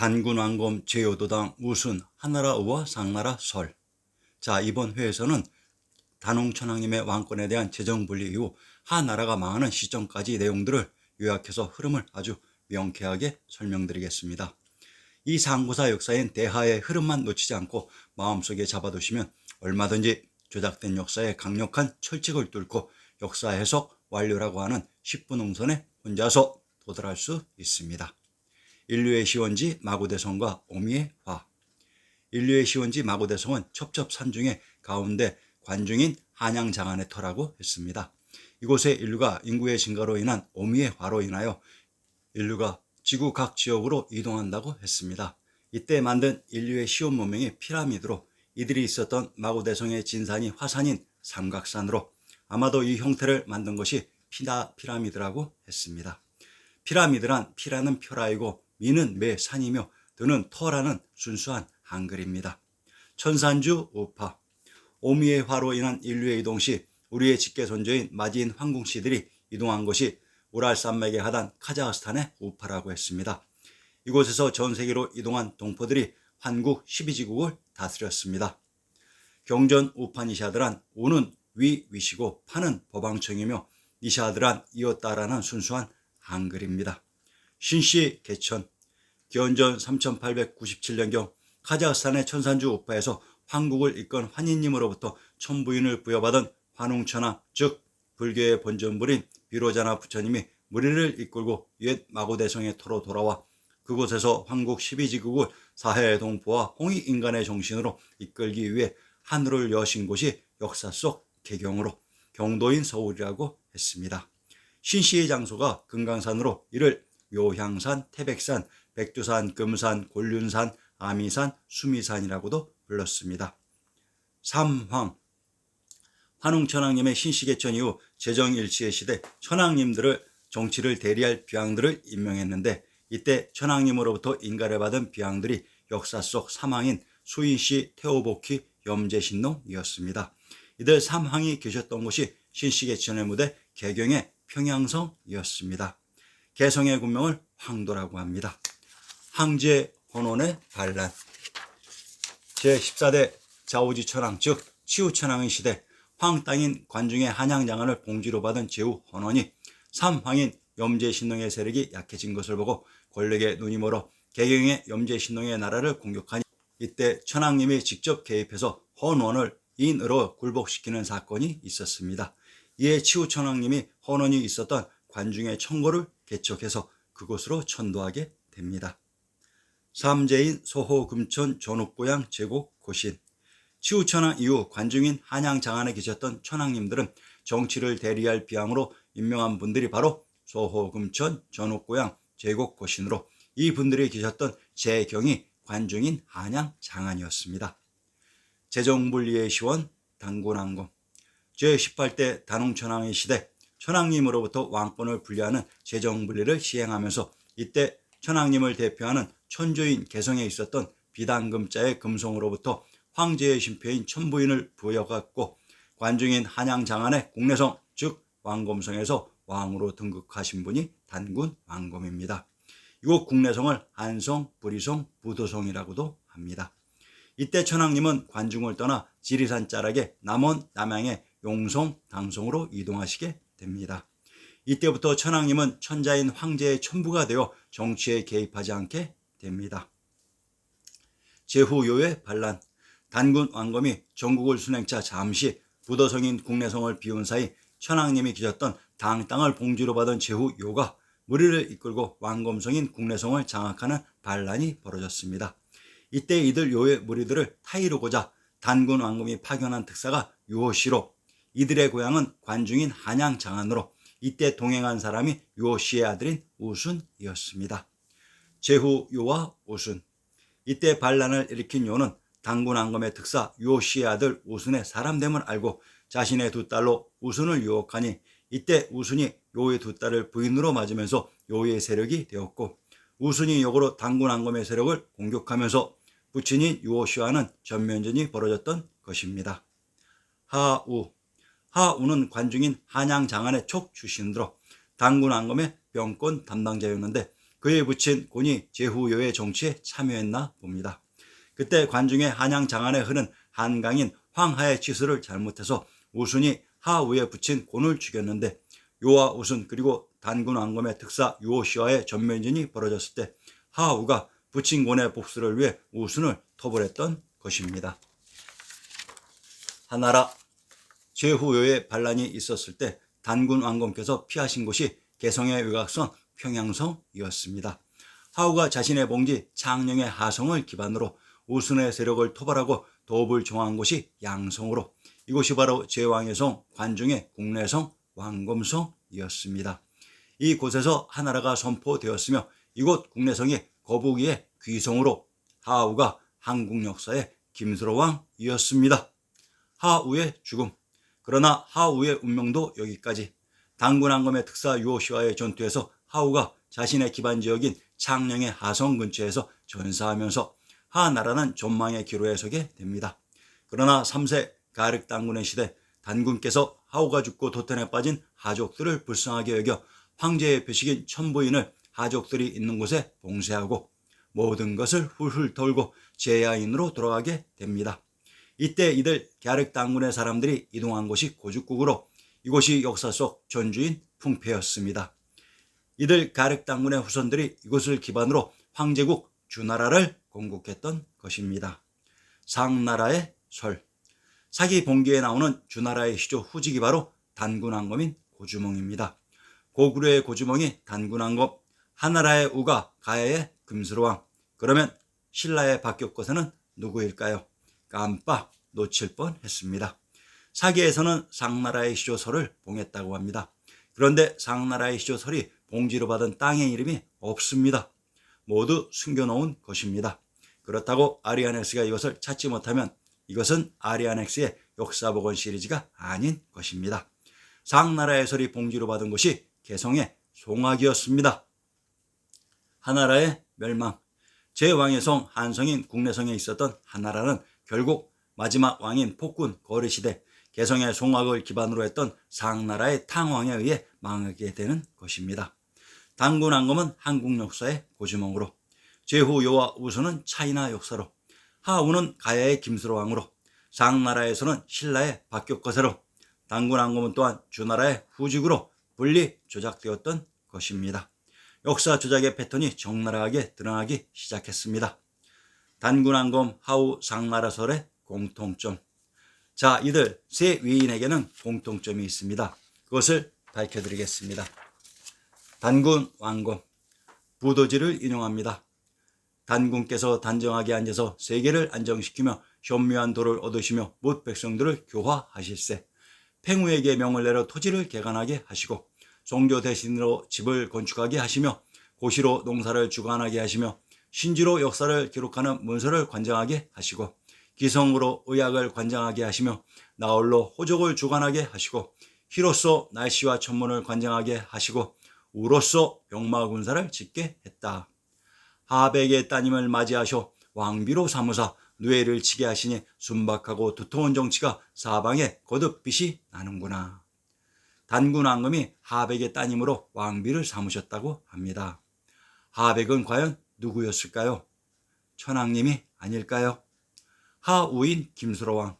단군 왕검 제요도당 우순 하나라 우와 상나라 설. 자 이번 회에서는 단홍천왕님의 왕권에 대한 재정분리 이후 하나라가 망하는 시점까지 내용들을 요약해서 흐름을 아주 명쾌하게 설명드리겠습니다. 이 상고사 역사인 대하의 흐름만 놓치지 않고 마음속에 잡아두시면 얼마든지 조작된 역사의 강력한 철칙을 뚫고 역사 해석 완료라고 하는 10분 홍선에 혼자서 도달할 수 있습니다. 인류의 시원지 마구대성과 오미의 화 인류의 시원지 마구대성은 첩첩산중의 가운데 관중인 한양장안의 터라고 했습니다. 이곳에 인류가 인구의 증가로 인한 오미의 화로 인하여 인류가 지구 각 지역으로 이동한다고 했습니다. 이때 만든 인류의 시온 문명이 피라미드로 이들이 있었던 마구대성의 진산이 화산인 삼각산으로 아마도 이 형태를 만든 것이 피나 피라미드라고 했습니다. 피라미드란 피라는 표라이고 미는 매 산이며 드는 터라는 순수한 한글입니다. 천산주 우파 오미의 화로 인한 인류의 이동 시 우리의 직계 선조인 마지인 황궁씨들이 이동한 것이 우랄 산맥의 하단 카자흐스탄의 우파라고 했습니다. 이곳에서 전 세계로 이동한 동포들이 환국 12지국을 다스렸습니다. 경전 우파 니샤드란 우는 위 위시고 파는 법왕청이며 니샤드란 이었다라는 순수한 한글입니다. 신씨 개천 기원전 3897년경 카자흐스탄의 천산주 우파에서 황국을 이끈 환인님으로부터 천부인을 부여받은 환웅천하 즉 불교의 본전불인 비로자나 부처님이 무리를 이끌고 옛 마고대성의 터로 돌아와 그곳에서 황국 12지국을 사해 동포와 홍익인간의 정신으로 이끌기 위해 하늘을 여신 곳이 역사 속 개경으로 경도인 서울이라고 했습니다. 신씨의 장소가 금강산으로 이를 묘향산, 태백산, 백두산, 금산, 곤륜산, 아미산, 수미산이라고도 불렀습니다. 삼황 환웅천왕님의 신시개천 이후 재정일치의 시대 천왕님들을 정치를 대리할 비왕들을 임명했는데 이때 천왕님으로부터 인가를 받은 비왕들이 역사 속 삼왕인 수인씨, 태오복희, 염제신농이었습니다. 이들 삼왕이 계셨던 곳이 신시개천의 무대 개경의 평양성이었습니다. 개성의 군명을 황도라고 합니다. 황제 혼원의 반란 제14대 자오지 천왕 즉 치우천왕의 시대 황 땅인 관중의 한양장안을 봉지로 받은 제후 헌원이 삼황인 염제신농의 세력이 약해진 것을 보고 권력에 눈이 멀어 개경의 염제신농의 나라를 공격하니 이때 천황님이 직접 개입해서 헌원을 인으로 굴복시키는 사건이 있었습니다. 이에 치우 천황님이 헌원이 있었던 관중의 청고를 개척해서 그곳으로 천도하게 됩니다. 삼재인 소호 금천 전옥고향 제국 고신 치우천왕 이후 관중인 한양 장안에 계셨던 천왕님들은 정치를 대리할 비양으로 임명한 분들이 바로 소호 금천 전옥고향 제국 고신으로 이 분들이 계셨던 제경이 관중인 한양 장안이었습니다. 재정분리의 시원 당군왕검 제18대 단홍천왕의 시대 천왕님으로부터 왕권을 분리하는 재정분리를 시행하면서 이때 천왕님을 대표하는 천조인 개성에 있었던 비단금자의 금송으로부터 황제의 신표인 천부인을 부여받고 관중인 한양장안의 국내성 즉 왕검성에서 왕으로 등극하신 분이 단군 왕검입니다. 이곳 국내성을 한성, 부리성, 부도성이라고도 합니다. 이때 천왕님은 관중을 떠나 지리산 자락의 남원, 남양의 용성, 당성으로 이동하시게 됩니다. 이때부터 천왕님은 천자인 황제의 천부가 되어 정치에 개입하지 않게 됩니다. 제후 요의 반란 단군 왕검이 전국을 순행차 잠시 부도성인 국내성을 비운 사이 천왕님이 계셨던 당 땅을 봉지로 받은 제후 요가 무리를 이끌고 왕검성인 국내성을 장악하는 반란이 벌어졌습니다. 이때 이들 요의 무리들을 타이르고자 단군 왕검이 파견한 특사가 유호씨로 이들의 고향은 관중인 한양 장안으로 이때 동행한 사람이 유호씨의 아들인 우순이었습니다. 제후 요와 우순 이때 반란을 일으킨 요는 당군 왕검의 특사 유호씨의 아들 우순의 사람됨을 알고 자신의 두 딸로 우순을 유혹하니 이때 우순이 요의 두 딸을 부인으로 맞으면서 요의 세력이 되었고 우순이 역으로 당군 왕검의 세력을 공격하면서 부친인 유호씨와는 전면전이 벌어졌던 것입니다. 하우 하우는 관중인 한양 장안의 촉 출신으로 당군 왕검의 병권 담당자였는데 그에 붙인 곤이 제후요의 정치에 참여했나 봅니다. 그때 관중의 한양 장안에 흐른 한강인 황하의 치수를 잘못해서 우순이 하우에 붙인 곤을 죽였는데 요와 우순 그리고 단군 왕검의 특사 요시와의 전면전이 벌어졌을 때 하우가 붙인 곤의 복수를 위해 우순을 토벌했던 것입니다. 하나라 제후요의 반란이 있었을 때 단군 왕검께서 피하신 곳이 개성의 외곽선 평양성이었습니다. 하우가 자신의 봉지 창녕의 하성을 기반으로 우순의 세력을 토벌하고 도읍을 정한 곳이 양성으로 이곳이 바로 제왕의 성 관중의 국내성 왕검성이었습니다. 이 곳에서 하나라가 선포되었으며 이곳 국내성이 거북이의 귀성으로 하우가 한국 역사의 김수로왕이었습니다. 하우의 죽음 그러나 하우의 운명도 여기까지 당군왕검의 특사 유오시와의 전투에서 하우가 자신의 기반 지역인 창녕의 하성 근처에서 전사하면서 하나라는 전망의 기로에 서게 됩니다. 그러나 3세 가륵 당군의 시대 단군께서 하우가 죽고 도탄에 빠진 하족들을 불쌍하게 여겨 황제의 표식인 천부인을 하족들이 있는 곳에 봉쇄하고 모든 것을 훌훌 털고 제야인으로 돌아가게 됩니다. 이때 이들 갸륵 당군의 사람들이 이동한 곳이 고죽국으로 이곳이 역사 속 전주인 풍패였습니다. 이들 가륵 당군의 후손들이 이곳을 기반으로 황제국 주나라를 건국했던 것입니다. 상나라의 설 사기 봉기에 나오는 주나라의 시조 후직이 바로 단군왕검인 고주몽입니다. 고구려의 고주몽이 단군왕검, 하나라의 우가 가야의 금수로왕. 그러면 신라의 박격거세는 누구일까요? 깜빡 놓칠 뻔했습니다. 사기에서는 상나라의 시조설을 봉했다고 합니다. 그런데 상나라의 시조설이 봉지로 받은 땅의 이름이 없습니다. 모두 숨겨놓은 것입니다. 그렇다고 아리아넥스가 이것을 찾지 못하면 이것은 아리아넥스의 역사복원 시리즈가 아닌 것입니다. 상나라의 설이 봉지로 받은 것이 개성의 송악이었습니다. 하나라의 멸망 제왕의 성 한성인 국내성에 있었던 하나라는 결국 마지막 왕인 폭군 거르시대 개성의 송악을 기반으로 했던 상나라의 탕왕에 의해 망하게 되는 것입니다. 당군왕검은 한국 역사의 고주몽으로 제후 요와 우수는 차이나 역사로 하우는 가야의 김수로 왕으로 상나라에서는 신라의 박격거세로 당군왕검은 또한 주나라의 후직으로 분리 조작되었던 것입니다. 역사 조작의 패턴이 적나라하게 드러나기 시작했습니다. 단군왕검 하우 상나라설의 공통점. 자, 이들 세 위인에게는 공통점이 있습니다. 그것을 밝혀드리겠습니다. 단군 왕검 부도지를 인용합니다. 단군께서 단정하게 앉아서 세계를 안정시키며 현묘한 도를 얻으시며 못 백성들을 교화하실세. 팽우에게 명을 내려 토지를 개간하게 하시고 종교 대신으로 집을 건축하게 하시며 고시로 농사를 주관하게 하시며 신지로 역사를 기록하는 문서를 관장하게 하시고 기성으로 의학을 관장하게 하시며 나홀로 호족을 주관하게 하시고 희로써 날씨와 천문을 관장하게 하시고 우로써 병마군사를 짓게 했다. 하백의 따님을 맞이하셔 왕비로 삼으사 누에를 치게 하시니 순박하고 두터운 정치가 사방에 거듭 빛이 나는구나. 단군 왕금이 하백의 따님으로 왕비를 삼으셨다고 합니다. 하백은 과연 누구였을까요? 천왕님이 아닐까요? 하우인 김수로왕.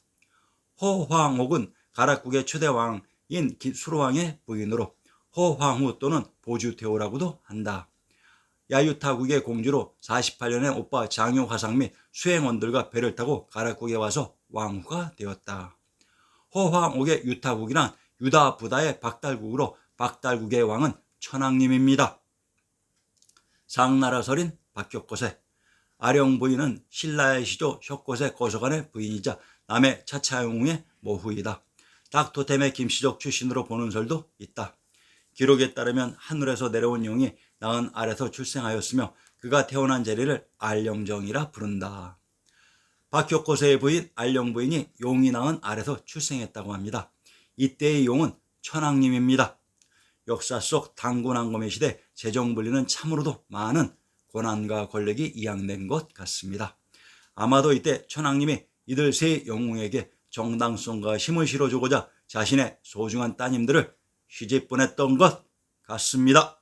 허황옥은 가락국의 최대왕인 수로왕의 부인으로 허황후 또는 보주태호라고도 한다. 야유타국의 공주로 48년의 오빠 장효 화상 및 수행원들과 배를 타고 가락국에 와서 왕후가 되었다. 허황옥의 유타국이란 유다 부다의 박달국으로 박달국의 왕은 천왕님입니다. 상나라설인 박격고세 아령 부인은 신라의 시조 혁고세 거서관의 부인이자 남의 차차용의 모후이다. 닥토템의 김씨족 출신으로 보는 설도 있다. 기록에 따르면 하늘에서 내려온 용이 낳은 알에서 출생하였으며 그가 태어난 자리를 알령정이라 부른다. 박혁고세의 부인 알령 부인이 용이 낳은 알에서 출생했다고 합니다. 이때의 용은 천왕님입니다. 역사 속 당군왕검의 시대 재정분리는 참으로도 많은 고난과 권력이 이양된 것 같습니다. 아마도 이때 천왕님이 이들 세 영웅에게 정당성과 힘을 실어주고자 자신의 소중한 따님들을 시집 보냈던 것 같습니다.